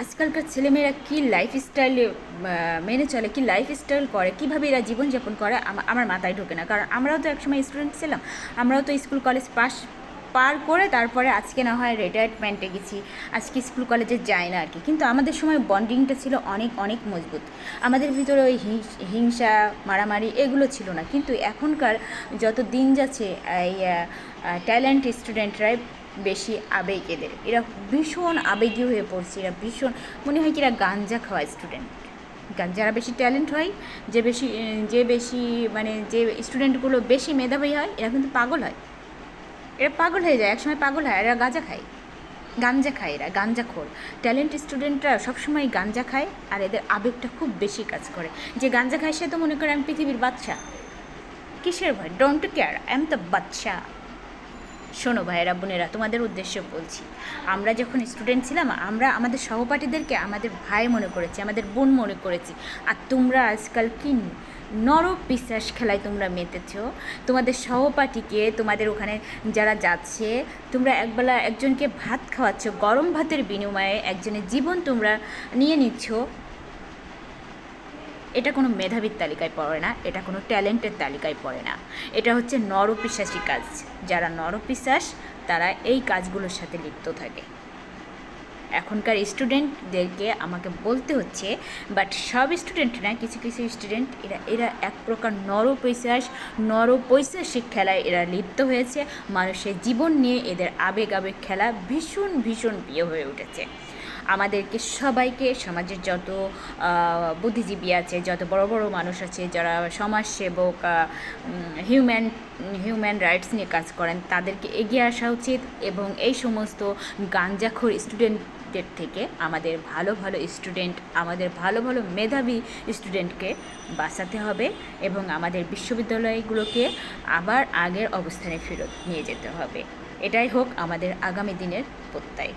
আজকালকার ছেলেমেয়েরা কী লাইফস্টাইলে মেনে চলে, কী লাইফস্টাইল করে, কীভাবে এরা জীবনযাপন করে আমার মাথায় ঢোকে না। কারণ আমরাও তো একসময় স্টুডেন্ট ছিলাম, আমরাও তো স্কুল কলেজ পাস পার করে তারপরে আজকে না হয় রিটায়ারমেন্টে গেছি, আজকে স্কুল কলেজে যাই না আর কি কিন্তু আমাদের সময় বন্ডিংটা ছিল অনেক অনেক মজবুত। আমাদের ভিতরে ওই হিংস- হিংসা, মারামারি এগুলো ছিল না। কিন্তু এখনকার যত দিন যাচ্ছে, এই ট্যালেন্ট স্টুডেন্টরাই বেশি আবেগ এদের। এরা ভীষণ আবেগী হয়ে পড়ছে, এরা ভীষণ মনে হয় কি এরা গাঞ্জা খাওয়া স্টুডেন্ট যারা বেশি ট্যালেন্ট হয়, যে বেশি যে বেশি মানে যে স্টুডেন্টগুলো বেশি মেধাবী হয়, এরা কিন্তু পাগল হয়। এরা পাগল হয়ে যায়, একসময় পাগল হয়, এরা গাঁজা খায়। গাঞ্জা খায় এরা গাঞ্জা খোর ট্যালেন্ট স্টুডেন্টরা সবসময় গাঞ্জা খায় আর এদের আবেগটা খুব বেশি কাজ করে। যে গাঞ্জা খায় সে তো মনে করে আমি পৃথিবীর বাচ্চা কিসের ভয়? Don't care I am the baccha শোনো ভাইয়েরা, বোনেরা, তোমাদের উদ্দেশ্যে বলছি। আমরা যখন স্টুডেন্ট ছিলাম, আমরা আমাদের সহপাঠীদেরকে আমাদের ভাই মনে করেছি, আমাদের বোন মনে করেছি। আর তোমরা আজকাল কি নর বিশ্বাস খেলায় তোমরা মেতেছ। তোমাদের সহপাঠীকে, তোমাদের ওখানে যারা যাচ্ছে, তোমরা একবেলা একজনকে ভাত খাওয়াচ্ছ, গরম ভাতের বিনিময়ে একজনের জীবন তোমরা নিয়ে নিচ্ছ। এটা কোনো মেধাবীর তালিকায় পড়ে না, এটা কোনো ট্যালেন্টের তালিকায় পড়ে না। এটা হচ্ছে নরপিশ্বাসী কাজ যারা নরপিশ্বাস তারা এই কাজগুলোর সাথে লিপ্ত থাকে। এখনকার স্টুডেন্টদেরকে আমাকে বলতে হচ্ছে, বাট সব স্টুডেন্ট না, কিছু কিছু স্টুডেন্ট, এরা এরা এক প্রকার নরপৈশ্বাস নরপৈশ্বাসিক খেলায় এরা লিপ্ত হয়েছে। মানুষের জীবন নিয়ে এদের আবেগ আবেগ খেলা ভীষণ ভীষণ প্রিয় হয়ে উঠেছে। আমাদেরকে সবাইকে, সমাজের যত বুদ্ধিজীবী আছে, যত বড় বড় মানুষ আছে, যারা সমাজসেবক হিউম্যান হিউম্যান রাইটস নিয়ে কাজ করেন, তাদেরকে এগিয়ে আসা উচিত এবং এই সমস্ত গাঞ্জাখোর স্টুডেন্টদের থেকে আমাদের ভালো ভালো স্টুডেন্ট আমাদের ভালো ভালো মেধাবী স্টুডেন্টকে বাঁচাতে হবে এবং আমাদের বিশ্ববিদ্যালয়গুলোকে আবার আগের অবস্থানে ফেরত নিয়ে যেতে হবে। এটাই হোক আমাদের আগামী দিনের প্রত্যয়।